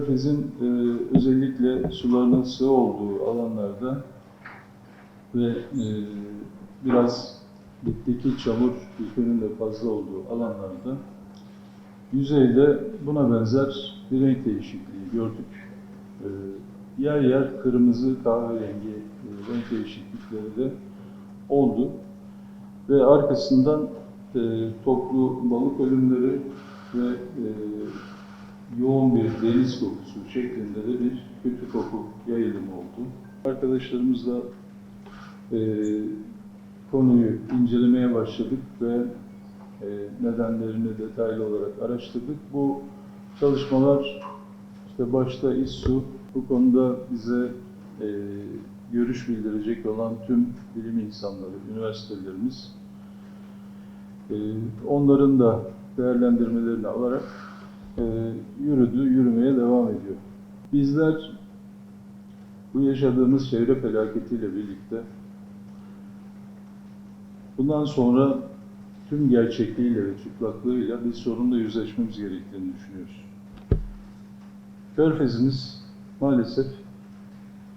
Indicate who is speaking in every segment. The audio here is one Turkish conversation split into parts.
Speaker 1: Körfez'in e, özellikle sularının sığ olduğu alanlarda ve e, biraz dipteki çamur yükünün de fazla olduğu alanlarda yüzeyde buna benzer bir renk değişikliği gördük. E, yer yer kırmızı kahverengi e, renk değişiklikleri de oldu. Ve arkasından e, toplu balık ölümleri ve e, yoğun bir deniz kokusu şeklinde de bir kötü koku yayılımı oldu. Arkadaşlarımızla e, konuyu incelemeye başladık ve e, nedenlerini detaylı olarak araştırdık. Bu çalışmalar işte başta İSSU bu konuda bize e, görüş bildirecek olan tüm bilim insanları, üniversitelerimiz e, onların da değerlendirmelerini alarak e, yürüdü, yürümeye devam ediyor. Bizler bu yaşadığımız çevre felaketiyle birlikte bundan sonra tüm gerçekliğiyle ve çıplaklığıyla bir sorunla yüzleşmemiz gerektiğini düşünüyoruz. Körfezimiz maalesef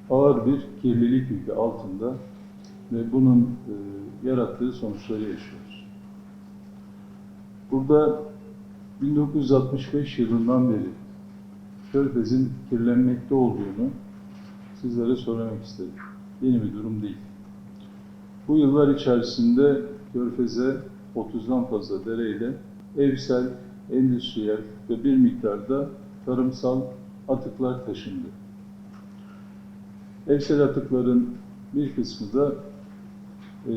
Speaker 1: ağır bir kirlilik yükü altında ve bunun e, yarattığı sonuçları yaşıyoruz. Burada 1965 yılından beri Körfez'in kirlenmekte olduğunu sizlere söylemek istedim. Yeni bir durum değil. Bu yıllar içerisinde Körfez'e 30'dan fazla dereyle evsel, endüstriyel ve bir miktarda tarımsal atıklar taşındı. Evsel atıkların bir kısmı da e,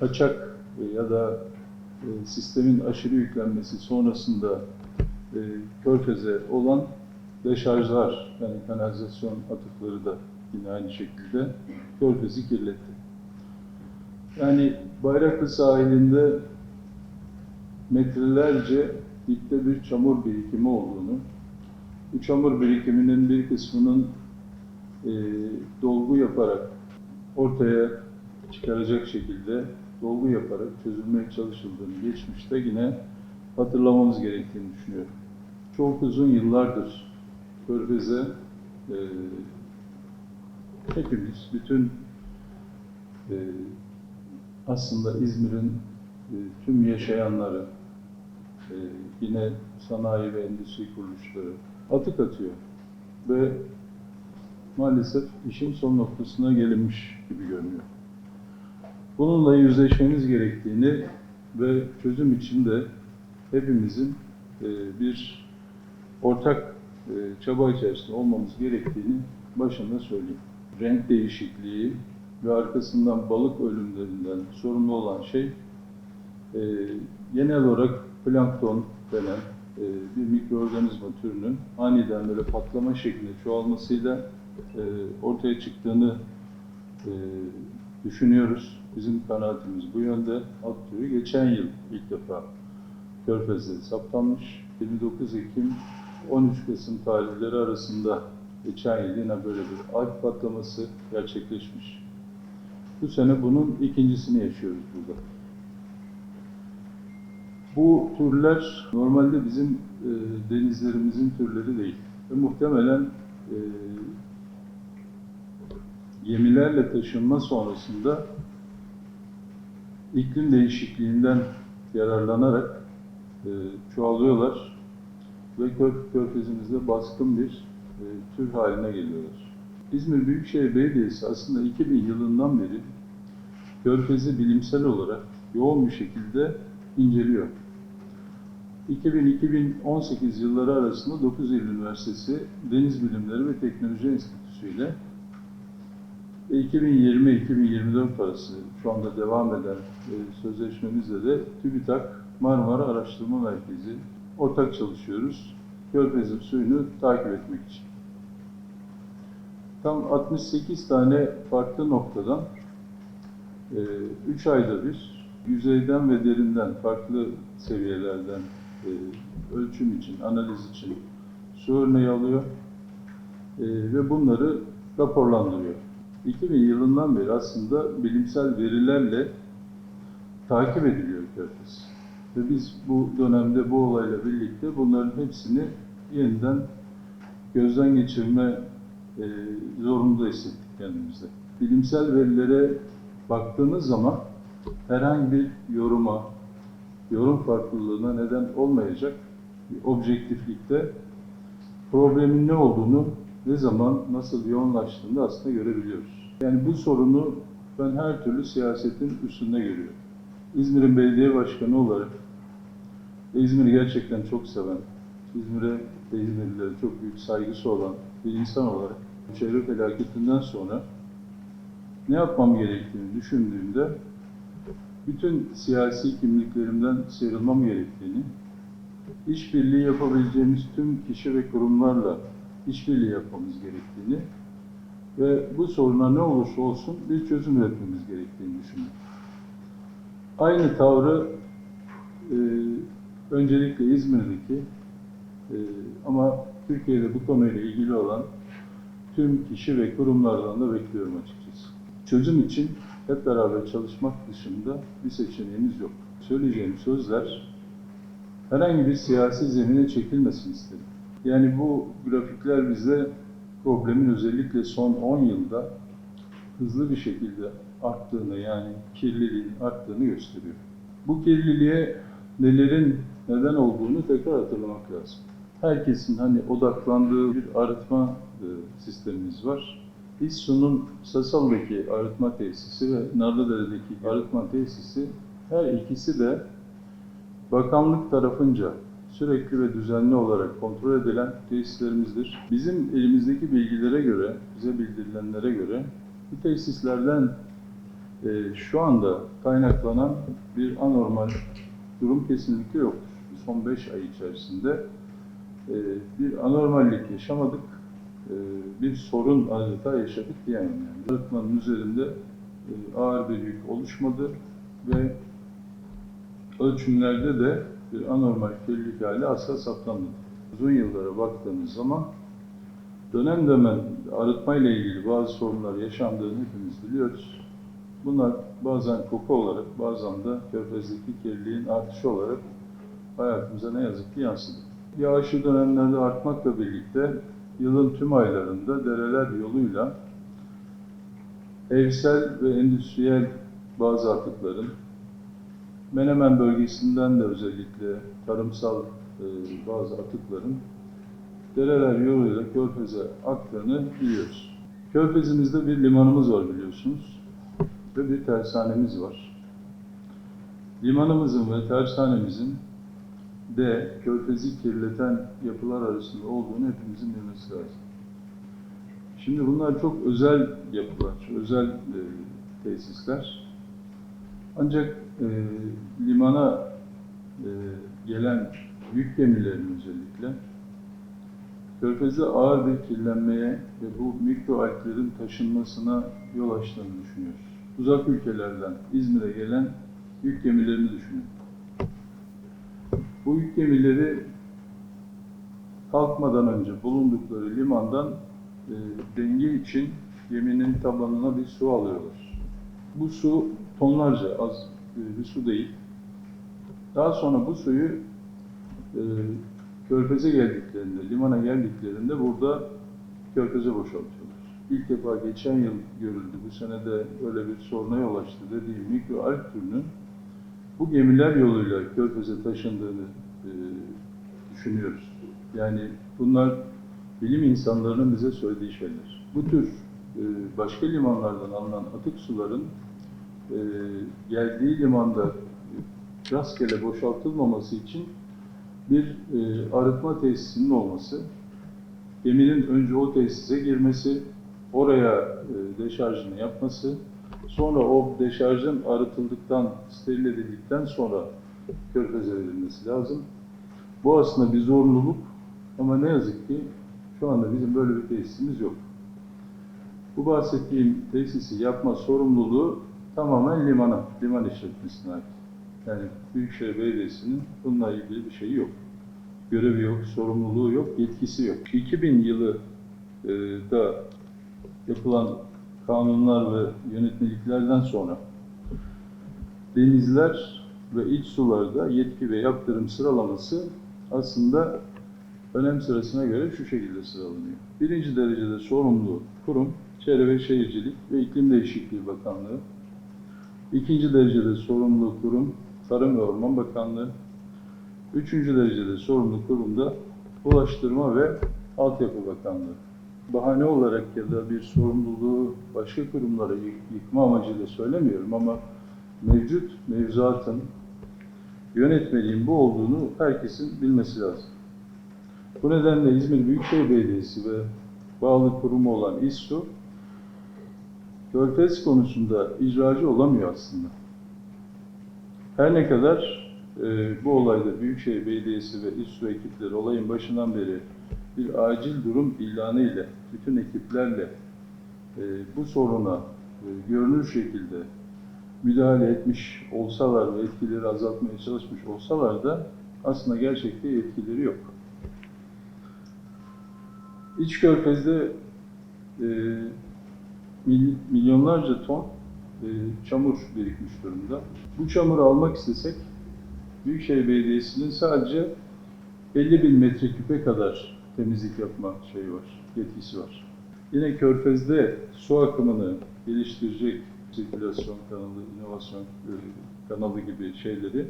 Speaker 1: kaçak ya da e, sistemin aşırı yüklenmesi sonrasında e, körfeze olan deşarjlar yani kanalizasyon atıkları da yine aynı şekilde körfezi kirletti. Yani Bayraklı sahilinde metrelerce dipte bir çamur birikimi olduğunu, bu çamur birikiminin bir kısmının e, dolgu yaparak ortaya çıkaracak şekilde dolgu yaparak çözülmeye çalışıldığını geçmişte yine hatırlamamız gerektiğini düşünüyorum. Çok uzun yıllardır Körfez'e e, hepimiz, bütün e, aslında İzmir'in e, tüm yaşayanları, e, yine sanayi ve endüstri kuruluşları atık atıyor. Ve maalesef işin son noktasına gelinmiş gibi görünüyor. Bununla yüzleşmemiz gerektiğini ve çözüm için de hepimizin e, bir ortak e, çaba içerisinde olmamız gerektiğini başında söyleyeyim. Renk değişikliği ve arkasından balık ölümlerinden sorumlu olan şey e, genel olarak plankton denen bir mikroorganizma türünün aniden böyle patlama şeklinde çoğalmasıyla ortaya çıktığını düşünüyoruz. Bizim kanaatimiz bu yönde. Alt türü geçen yıl ilk defa Körfez'de saptanmış. 29 Ekim 13 Kasım tarihleri arasında geçen yıl yine böyle bir alp patlaması gerçekleşmiş. Bu sene bunun ikincisini yaşıyoruz burada. Bu türler normalde bizim e, denizlerimizin türleri değil. Ve muhtemelen e, gemilerle taşınma sonrasında iklim değişikliğinden yararlanarak e, çoğalıyorlar ve kör, körfezimizde baskın bir e, tür haline geliyorlar. İzmir Büyükşehir Belediyesi aslında 2000 yılından beri körfezi bilimsel olarak yoğun bir şekilde inceliyor. 2000-2018 yılları arasında 9 Eylül Üniversitesi Deniz Bilimleri ve Teknoloji Enstitüsü ile 2020-2024 arası şu anda devam eden e, sözleşmemizle de TÜBİTAK Marmara Araştırma Merkezi ortak çalışıyoruz. Körfez'in suyunu takip etmek için. Tam 68 tane farklı noktadan 3 ayda bir yüzeyden ve derinden farklı seviyelerden e, ölçüm için, analiz için su örneği alıyor e, ve bunları raporlandırıyor. 2000 yılından beri aslında bilimsel verilerle takip ediliyor Körfez. Ve biz bu dönemde bu olayla birlikte bunların hepsini yeniden gözden geçirme e, zorunda hissettik kendimizde. Bilimsel verilere baktığımız zaman herhangi bir yoruma, yorum farklılığına neden olmayacak bir objektiflikte problemin ne olduğunu ne zaman, nasıl yoğunlaştığını da aslında görebiliyoruz. Yani bu sorunu ben her türlü siyasetin üstünde görüyorum. İzmir'in belediye başkanı olarak ve İzmir'i gerçekten çok seven, İzmir'e ve İzmirlilere çok büyük saygısı olan bir insan olarak çevre felaketinden sonra ne yapmam gerektiğini düşündüğümde bütün siyasi kimliklerimden sıyrılmam gerektiğini, işbirliği yapabileceğimiz tüm kişi ve kurumlarla işbirliği yapmamız gerektiğini ve bu soruna ne olursa olsun bir çözüm üretmemiz gerektiğini düşündüm. Aynı tavrı e, öncelikle İzmir'deki e, ama Türkiye'de bu konuyla ilgili olan tüm kişi ve kurumlardan da bekliyorum açıkçası. Çözüm için hep beraber çalışmak dışında bir seçeneğimiz yok. Söyleyeceğim sözler herhangi bir siyasi zemine çekilmesin istedim. Yani bu grafikler bize problemin özellikle son 10 yılda hızlı bir şekilde arttığını yani kirliliğin arttığını gösteriyor. Bu kirliliğe nelerin neden olduğunu tekrar hatırlamak lazım. Herkesin hani odaklandığı bir arıtma e, sistemimiz var. İSSU'nun Sasal'daki arıtma tesisi ve Narlıdere'deki arıtma tesisi her ikisi de bakanlık tarafınca sürekli ve düzenli olarak kontrol edilen tesislerimizdir. Bizim elimizdeki bilgilere göre, bize bildirilenlere göre bu tesislerden e, şu anda kaynaklanan bir anormal durum kesinlikle yoktur. Son 5 ay içerisinde e, bir anormallik yaşamadık, e, bir sorun adeta yaşadık diyemem. Yani. Arıtmanın üzerinde e, ağır bir yük oluşmadı ve ölçümlerde de bir anormal kirlilik hali asla saptanmadı. Uzun yıllara baktığımız zaman dönem dönem arıtma ile ilgili bazı sorunlar yaşandığını hepimiz biliyoruz. Bunlar bazen koku olarak, bazen de körfezdeki kirliliğin artışı olarak hayatımıza ne yazık ki yansıdı. Yağışlı dönemlerde artmakla birlikte yılın tüm aylarında dereler yoluyla evsel ve endüstriyel bazı atıkların Menemen bölgesinden de özellikle tarımsal e, bazı atıkların dereler yoluyla Körfez'e aktığını biliyoruz. Körfez'imizde bir limanımız var biliyorsunuz ve bir tersanemiz var. Limanımızın ve tersanemizin de Körfez'i kirleten yapılar arasında olduğunu hepimizin bilmesi lazım. Şimdi bunlar çok özel yapılar, özel e, tesisler. Ancak e, limana e, gelen yük gemilerinin özellikle Körfez'de ağır bir kirlenmeye ve bu mikro alglerin taşınmasına yol açtığını düşünüyoruz. Uzak ülkelerden İzmir'e gelen yük gemilerini düşünün. Bu yük gemileri kalkmadan önce bulundukları limandan e, denge için geminin tabanına bir su alıyorlar. Bu su tonlarca az bir su değil. Daha sonra bu suyu e, körfeze geldiklerinde, limana geldiklerinde burada körfeze boşaltıyorlar. İlk defa geçen yıl görüldü. Bu sene de öyle bir soruna yol açtı dediğim mikroalg türünün bu gemiler yoluyla körfeze taşındığını e, düşünüyoruz. Yani bunlar bilim insanlarının bize söylediği şeyler. Bu tür e, başka limanlardan alınan atık suların e, geldiği limanda rastgele boşaltılmaması için bir e, arıtma tesisinin olması, geminin önce o tesise girmesi, oraya e, deşarjını yapması, sonra o deşarjın arıtıldıktan, steril edildikten sonra körfeze verilmesi lazım. Bu aslında bir zorunluluk ama ne yazık ki şu anda bizim böyle bir tesisimiz yok. Bu bahsettiğim tesisi yapma sorumluluğu tamamen limana, liman işletmesine ait. Yani Büyükşehir Belediyesi'nin bununla ilgili bir şeyi yok. Görevi yok, sorumluluğu yok, yetkisi yok. 2000 yılı e, da yapılan kanunlar ve yönetmeliklerden sonra denizler ve iç sularda yetki ve yaptırım sıralaması aslında önem sırasına göre şu şekilde sıralanıyor. Birinci derecede sorumlu kurum Çevre ve Şehircilik ve İklim Değişikliği Bakanlığı. İkinci derecede sorumlu kurum Tarım ve Orman Bakanlığı. Üçüncü derecede sorumlu kurum da Ulaştırma ve Altyapı Bakanlığı. Bahane olarak ya da bir sorumluluğu başka kurumlara yık- yıkma amacıyla söylemiyorum ama mevcut mevzuatın yönetmeliğin bu olduğunu herkesin bilmesi lazım. Bu nedenle İzmir Büyükşehir Belediyesi ve bağlı kurumu olan İSSU, Körfez konusunda icracı olamıyor aslında. Her ne kadar e, bu olayda Büyükşehir Belediyesi ve İSSU ekipleri olayın başından beri bir acil durum ilanı ile bütün ekiplerle e, bu soruna e, görünür şekilde müdahale etmiş olsalar ve etkileri azaltmaya çalışmış olsalar da aslında gerçekte etkileri yok. İç Körfez'de e, mil- milyonlarca ton e, çamur birikmiş durumda. Bu çamuru almak istesek Büyükşehir Belediyesi'nin sadece 50 bin metreküpe kadar temizlik yapma şeyi var, yetkisi var. Yine Körfez'de su akımını geliştirecek sirkülasyon kanalı, inovasyon kanalı gibi şeyleri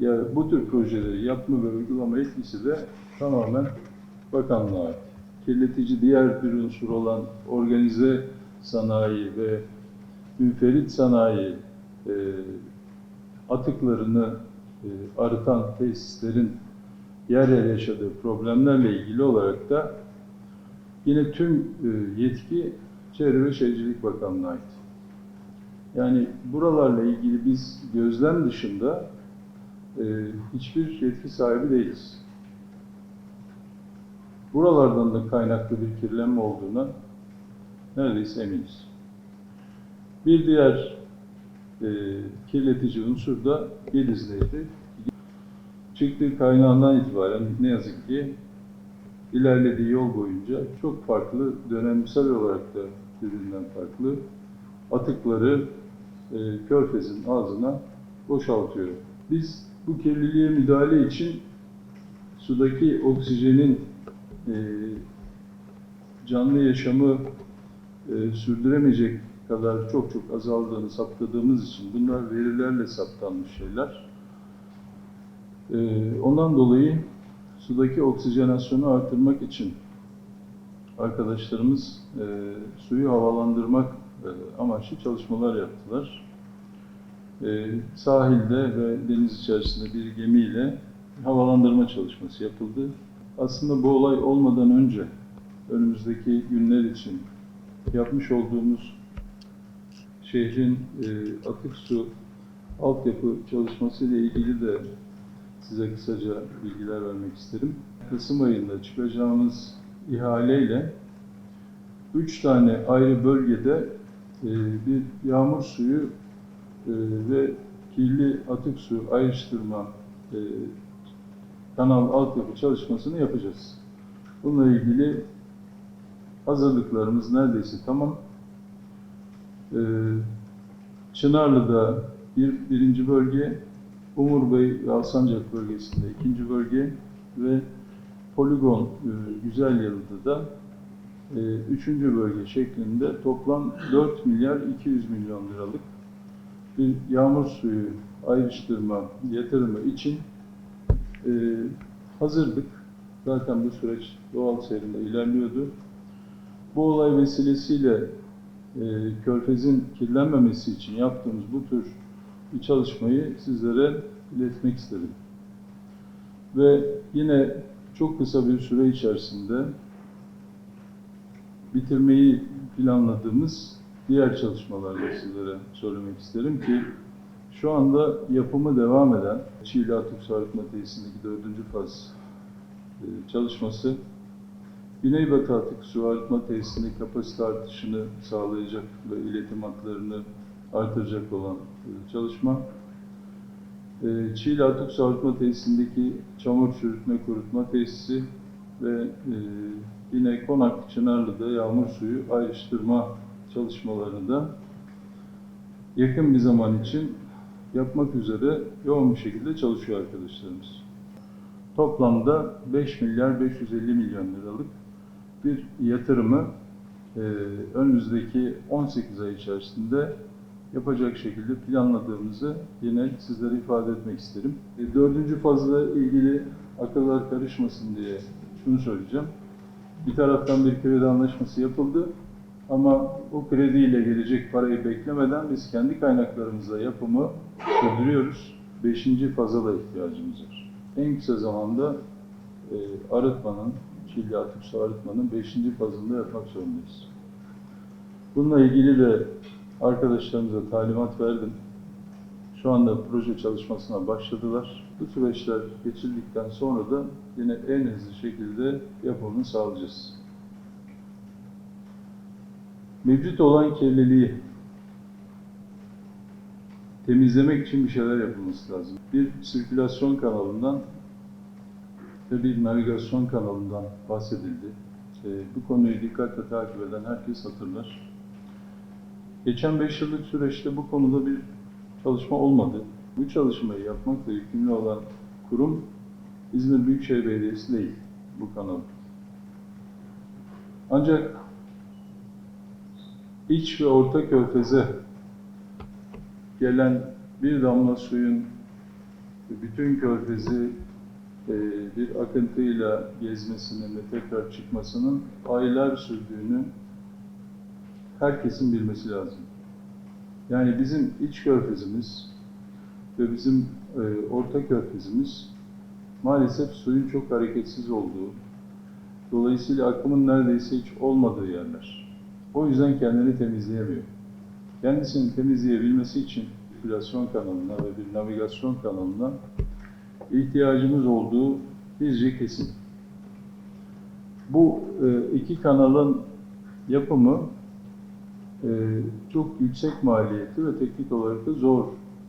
Speaker 1: ya bu tür projeleri yapma ve uygulama yetkisi de tamamen bakanlığa ait. Kirletici diğer bir unsur olan organize sanayi ve münferit sanayi e, atıklarını e, arıtan tesislerin yer yer yaşadığı problemlerle ilgili olarak da yine tüm e, yetki Çevre ve Şehircilik Bakanlığı'na ait. Yani buralarla ilgili biz gözlem dışında e, hiçbir yetki sahibi değiliz. Buralardan da kaynaklı bir kirlenme olduğuna neredeyse eminiz. Bir diğer e, kirletici unsur da Gediz'deydi. Çıktığı kaynağından itibaren ne yazık ki ilerlediği yol boyunca çok farklı, dönemsel olarak da birbirinden farklı atıkları e, körfezin ağzına boşaltıyor. Biz bu kirliliğe müdahale için sudaki oksijenin e, canlı yaşamı e, sürdüremeyecek kadar çok çok azaldığını saptadığımız için bunlar verilerle saptanmış şeyler. E, ondan dolayı sudaki oksijenasyonu artırmak için arkadaşlarımız e, suyu havalandırmak e, amaçlı çalışmalar yaptılar. E, sahilde ve deniz içerisinde bir gemiyle havalandırma çalışması yapıldı. Aslında bu olay olmadan önce önümüzdeki günler için yapmış olduğumuz şehrin e, atık su altyapı çalışması ile ilgili de size kısaca bilgiler vermek isterim. Kasım ayında çıkacağımız ihaleyle üç tane ayrı bölgede e, bir yağmur suyu e, ve kirli atık su ayrıştırma e, kanal altyapı çalışmasını yapacağız. Bununla ilgili hazırlıklarımız neredeyse tamam. Ee, Çınarlı'da bir, birinci bölge, Umurbey ve Alsancak bölgesinde ikinci bölge ve Poligon e, Güzelyalı'da da e, üçüncü bölge şeklinde toplam 4 milyar 200 milyon liralık bir yağmur suyu ayrıştırma yatırımı için e, hazırdık. Zaten bu süreç doğal seyrinde ilerliyordu. Bu olay vesilesiyle e, Körfez'in kirlenmemesi için yaptığımız bu tür bir çalışmayı sizlere iletmek istedim. Ve yine çok kısa bir süre içerisinde bitirmeyi planladığımız diğer çalışmaları sizlere söylemek isterim ki şu anda yapımı devam eden Çiğli Atık Su Arıtma Tesisindeki dördüncü faz e, çalışması Güneybatı Atık Su Arıtma Tesisindeki kapasite artışını sağlayacak ve iletim hatlarını artıracak olan e, çalışma. E, Çiğli Atık Su Arıtma Tesisindeki çamur çürütme kurutma tesisi ve e, yine Konak Çınarlı'da yağmur suyu ayrıştırma çalışmalarını da yakın bir zaman için yapmak üzere yoğun bir şekilde çalışıyor arkadaşlarımız. toplamda 5 milyar 550 milyon liralık bir yatırımı e, önümüzdeki 18 ay içerisinde yapacak şekilde planladığımızı yine sizlere ifade etmek isterim. E, dördüncü fazla ilgili akıllar karışmasın diye şunu söyleyeceğim. Bir taraftan bir kredi anlaşması yapıldı ama o krediyle gelecek parayı beklemeden biz kendi kaynaklarımızla yapımı sürdürüyoruz. Beşinci faza da ihtiyacımız var. En kısa zamanda e, arıtmanın, Çilli Atık Su Arıtmanın beşinci fazında yapmak zorundayız. Bununla ilgili de arkadaşlarımıza talimat verdim. Şu anda proje çalışmasına başladılar. Bu süreçler geçildikten sonra da yine en hızlı şekilde yapımını sağlayacağız. Mevcut olan kirliliği temizlemek için bir şeyler yapılması lazım. Bir sirkülasyon kanalından ve bir navigasyon kanalından bahsedildi. Ee, bu konuyu dikkatle takip eden herkes hatırlar. Geçen 5 yıllık süreçte bu konuda bir çalışma olmadı. Bu çalışmayı yapmakla yükümlü olan kurum İzmir Büyükşehir Belediyesi değil bu kanal. Ancak iç ve orta körfeze gelen bir damla suyun bütün körfezi e, bir akıntıyla gezmesinin ve tekrar çıkmasının aylar sürdüğünü herkesin bilmesi lazım. Yani bizim iç körfezimiz ve bizim e, orta körfezimiz maalesef suyun çok hareketsiz olduğu, dolayısıyla akımın neredeyse hiç olmadığı yerler. O yüzden kendini temizleyemiyor. Kendisini temizleyebilmesi için sirkülasyon kanalına ve bir navigasyon kanalına ihtiyacımız olduğu bizce kesin. Bu e, iki kanalın yapımı e, çok yüksek maliyetli ve teknik olarak da zor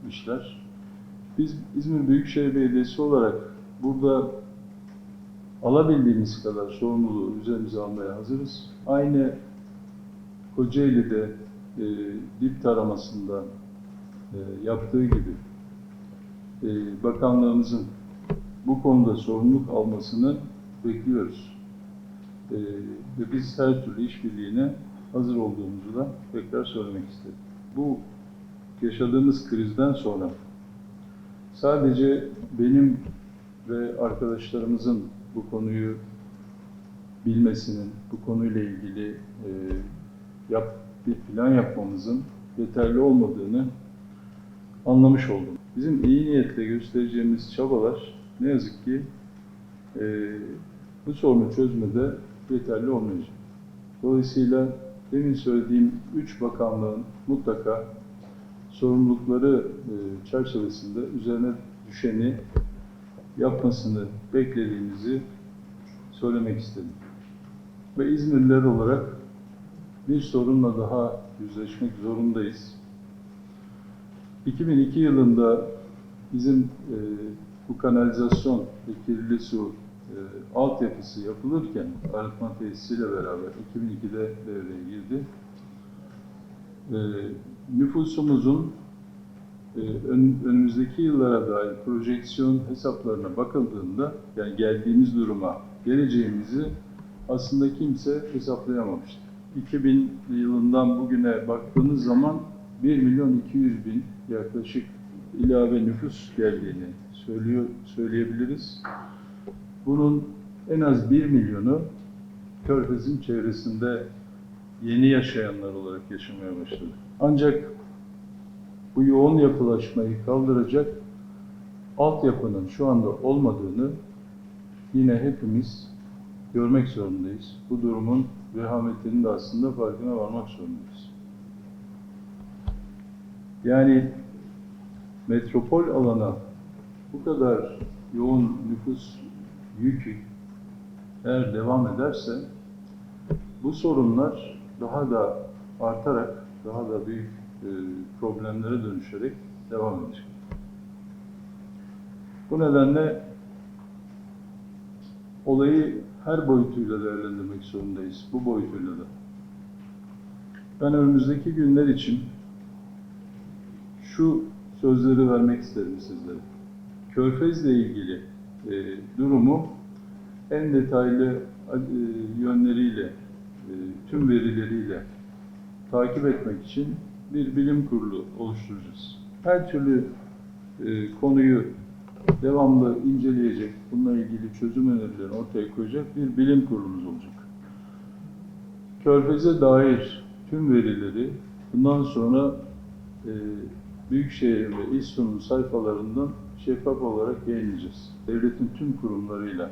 Speaker 1: işler. Biz İzmir Büyükşehir Belediyesi olarak burada alabildiğimiz kadar sorumluluğu üzerimize almaya hazırız. Aynı Kocaeli'de e, dip taramasında e, yaptığı gibi e, bakanlığımızın bu konuda sorumluluk almasını bekliyoruz. E, ve biz her türlü işbirliğine hazır olduğumuzu da tekrar söylemek istedim. Bu yaşadığımız krizden sonra sadece benim ve arkadaşlarımızın bu konuyu bilmesinin, bu konuyla ilgili e, yap, bir plan yapmamızın yeterli olmadığını anlamış oldum. Bizim iyi niyetle göstereceğimiz çabalar ne yazık ki e, bu sorunu çözmede yeterli olmayacak. Dolayısıyla demin söylediğim üç bakanlığın mutlaka sorumlulukları e, çerçevesinde üzerine düşeni yapmasını beklediğimizi söylemek istedim. Ve İzmirliler olarak bir sorunla daha yüzleşmek zorundayız. 2002 yılında bizim e, bu kanalizasyon ve kirli su e, altyapısı yapılırken arıtma tesisiyle beraber 2002'de devreye girdi. E, nüfusumuzun e, ön, önümüzdeki yıllara dair projeksiyon hesaplarına bakıldığında yani geldiğimiz duruma geleceğimizi aslında kimse hesaplayamamıştı. 2000 yılından bugüne baktığınız zaman 1 milyon 200 bin yaklaşık ilave nüfus geldiğini söylüyor, söyleyebiliriz. Bunun en az 1 milyonu Körfez'in çevresinde yeni yaşayanlar olarak yaşamaya başladı. Ancak bu yoğun yapılaşmayı kaldıracak altyapının şu anda olmadığını yine hepimiz görmek zorundayız. Bu durumun vehametinin de aslında farkına varmak zorundayız. Yani metropol alana bu kadar yoğun nüfus yükü eğer devam ederse bu sorunlar daha da artarak, daha da büyük e, problemlere dönüşerek devam edecek. Bu nedenle olayı her boyutuyla değerlendirmek zorundayız. Bu boyutuyla da. Ben önümüzdeki günler için şu sözleri vermek isterim sizlere. Körfez'le ilgili e, durumu en detaylı e, yönleriyle, e, tüm verileriyle takip etmek için bir bilim kurulu oluşturacağız. Her türlü e, konuyu devamlı inceleyecek, bununla ilgili çözüm önerilerini ortaya koyacak bir bilim kurulumuz olacak. Körfez'e dair tüm verileri bundan sonra e, Büyükşehir ve İSTO'nun sayfalarından şeffaf olarak yayınlayacağız. Devletin tüm kurumlarıyla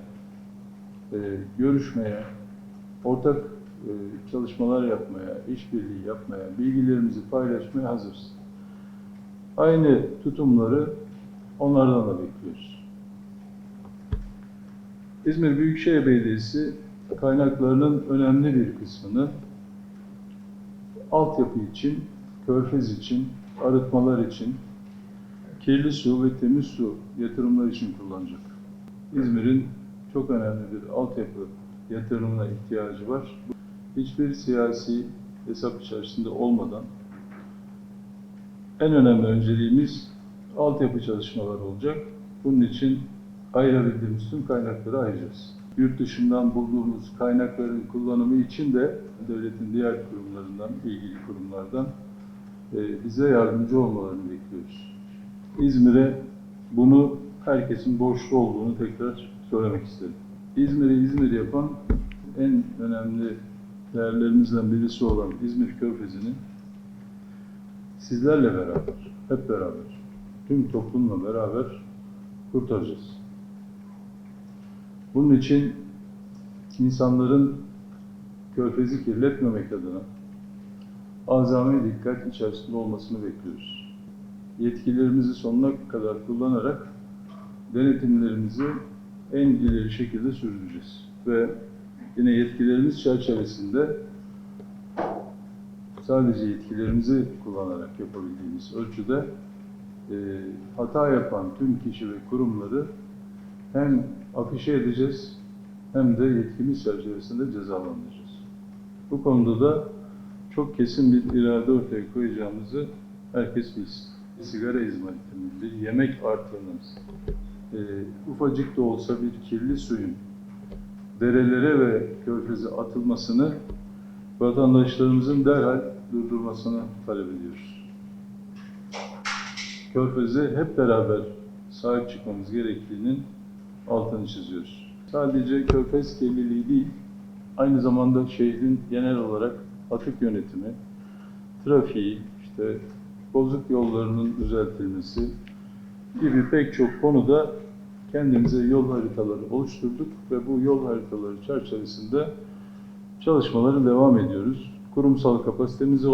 Speaker 1: e, görüşmeye, ortak e, çalışmalar yapmaya, işbirliği yapmaya, bilgilerimizi paylaşmaya hazırız. Aynı tutumları onlardan da bekliyoruz. İzmir Büyükşehir Belediyesi kaynaklarının önemli bir kısmını altyapı için, körfez için, arıtmalar için, kirli su ve temiz su yatırımlar için kullanacak. İzmir'in çok önemli bir altyapı yatırımına ihtiyacı var. Hiçbir siyasi hesap içerisinde olmadan en önemli önceliğimiz altyapı çalışmaları olacak. Bunun için ayırabildiğimiz tüm kaynakları ayıracağız. Yurt dışından bulduğumuz kaynakların kullanımı için de devletin diğer kurumlarından, ilgili kurumlardan bize yardımcı olmalarını bekliyoruz. İzmir'e bunu herkesin borçlu olduğunu tekrar söylemek istedim. İzmir'i İzmir yapan en önemli değerlerimizden birisi olan İzmir Körfezi'ni sizlerle beraber, hep beraber, tüm toplumla beraber kurtaracağız. Bunun için insanların körfezi kirletmemek adına azami dikkat içerisinde olmasını bekliyoruz. Yetkilerimizi sonuna kadar kullanarak denetimlerimizi en ileri şekilde sürdüreceğiz. Ve yine yetkilerimiz çerçevesinde sadece yetkilerimizi kullanarak yapabildiğimiz ölçüde e, hata yapan tüm kişi ve kurumları hem afişe edeceğiz hem de yetkimiz çerçevesinde cezalandıracağız. Bu konuda da çok kesin bir irade ortaya koyacağımızı herkes bilsin. Sigara izmaritinin, bir yemek artığının, e, ufacık da olsa bir kirli suyun derelere ve körfeze atılmasını vatandaşlarımızın derhal durdurmasını talep ediyoruz. Körfeze hep beraber sahip çıkmamız gerektiğinin altını çiziyoruz. Sadece körfez kirliliği değil, aynı zamanda şehrin genel olarak atık yönetimi, trafiği, işte bozuk yollarının düzeltilmesi gibi pek çok konuda kendimize yol haritaları oluşturduk ve bu yol haritaları çerçevesinde çalışmaları devam ediyoruz. Kurumsal kapasitemizi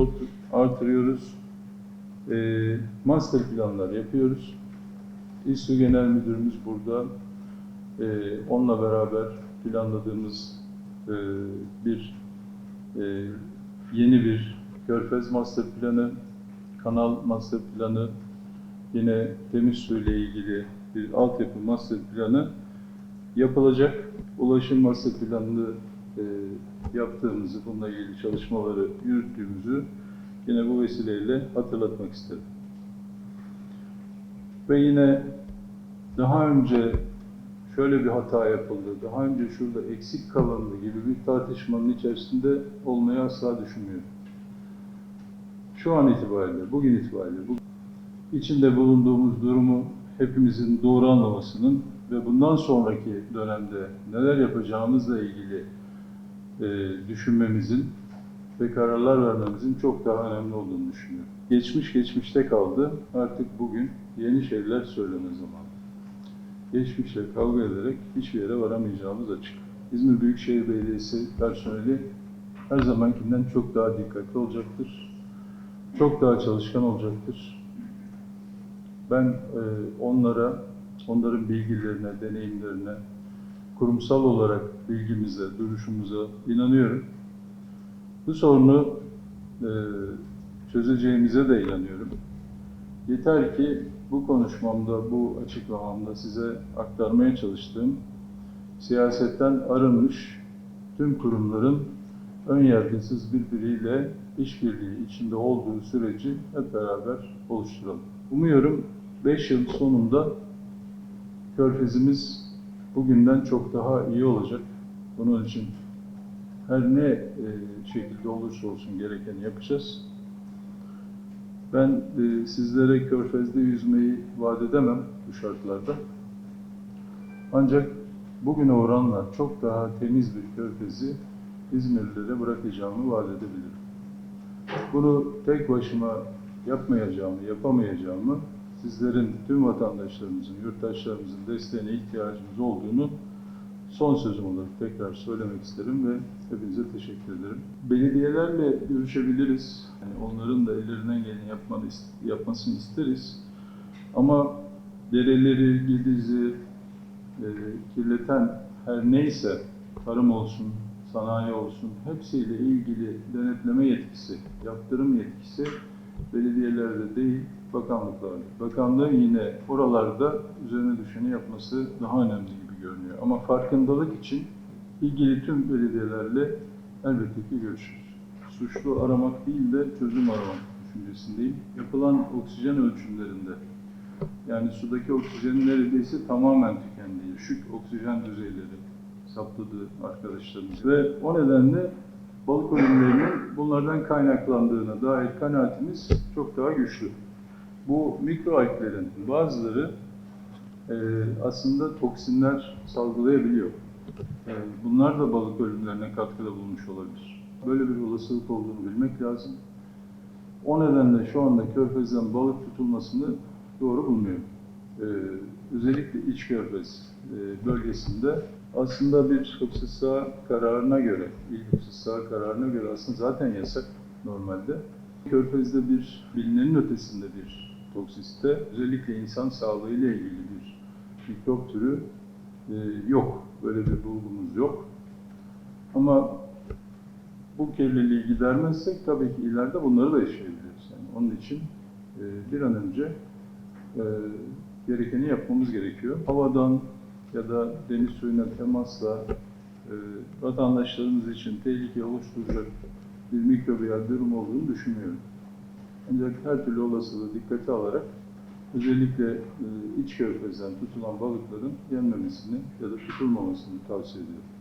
Speaker 1: artırıyoruz. E, master planlar yapıyoruz. İSU Genel Müdürümüz burada. E, onunla beraber planladığımız e, bir e, yeni bir Körfez Master Planı, Kanal Master Planı, yine temiz su ile ilgili bir altyapı master planı yapılacak. Ulaşım master planını e, yaptığımızı, bununla ilgili çalışmaları yürüttüğümüzü yine bu vesileyle hatırlatmak isterim. Ve yine daha önce şöyle bir hata yapıldı, daha önce şurada eksik kalındı gibi bir tartışmanın içerisinde olmayı asla düşünmüyorum. Şu an itibariyle, bugün itibariyle, bu içinde bulunduğumuz durumu hepimizin doğru anlamasının ve bundan sonraki dönemde neler yapacağımızla ilgili e, düşünmemizin ve kararlar vermemizin çok daha önemli olduğunu düşünüyorum. Geçmiş geçmişte kaldı. Artık bugün yeni şeyler söyleme zamanı. Geçmişle kavga ederek hiçbir yere varamayacağımız açık. İzmir Büyükşehir Belediyesi personeli her zamankinden çok daha dikkatli olacaktır. Çok daha çalışkan olacaktır. Ben e, onlara, onların bilgilerine, deneyimlerine, kurumsal olarak bilgimize, duruşumuza inanıyorum. Bu sorunu e, çözeceğimize de inanıyorum. Yeter ki bu konuşmamda, bu açıklamamda size aktarmaya çalıştığım siyasetten arınmış tüm kurumların ön yargısız birbiriyle işbirliği içinde olduğu süreci hep beraber oluşturalım. Umuyorum 5 yıl sonunda Körfezimiz bugünden çok daha iyi olacak. Bunun için her ne e, şekilde olursa olsun gerekeni yapacağız. Ben e, sizlere körfezde yüzmeyi vaat edemem bu şartlarda. Ancak bugüne oranla çok daha temiz bir körfezi İzmirlilere bırakacağımı vaat edebilirim. Bunu tek başıma yapmayacağımı, yapamayacağımı, sizlerin, tüm vatandaşlarımızın, yurttaşlarımızın desteğine ihtiyacımız olduğunu son sözüm olarak tekrar söylemek isterim ve hepinize teşekkür ederim. Belediyelerle görüşebiliriz. Yani onların da ellerinden geleni yapmasını isteriz. Ama dereleri, Gediz'i e, kirleten her neyse, tarım olsun, sanayi olsun, hepsiyle ilgili denetleme yetkisi, yaptırım yetkisi belediyelerde değil, bakanlıklarda. Bakanlığın yine oralarda üzerine düşeni yapması daha önemli görünüyor. Ama farkındalık için ilgili tüm belediyelerle elbette ki görüşürüz. Suçlu aramak değil de çözüm aramak düşüncesindeyim. Yapılan oksijen ölçümlerinde yani sudaki oksijenin neredeyse tamamen tükendiği, düşük oksijen düzeyleri saptadı arkadaşlarımız. Ve o nedenle balık ölümlerinin bunlardan kaynaklandığına dair kanaatimiz çok daha güçlü. Bu mikroalglerin bazıları e, aslında toksinler salgılayabiliyor. E, bunlar da balık ölümlerine katkıda bulmuş olabilir. Böyle bir olasılık olduğunu bilmek lazım. O nedenle şu anda körfezden balık tutulmasını doğru bulmuyorum. Ee, özellikle iç körfez e, bölgesinde aslında bir hıfzı saha kararına göre, ilk hıfzı saha kararına göre aslında zaten yasak normalde. Körfez'de bir bilinenin ötesinde bir toksiste özellikle insan sağlığıyla ilgili bir mikrop türü e, yok. Böyle bir bulgumuz yok. Ama bu kirliliği gidermezsek tabii ki ileride bunları da yaşayabiliriz. Yani onun için e, bir an önce e, gerekeni yapmamız gerekiyor. Havadan ya da deniz suyuna temasla e, vatandaşlarımız için tehlike oluşturacak bir mikrobiyal durum olduğunu düşünmüyorum. Ancak her türlü olasılığı dikkate alarak özellikle e, iç körfezden tutulan balıkların yenmemesini ya da tutulmamasını tavsiye ediyorum.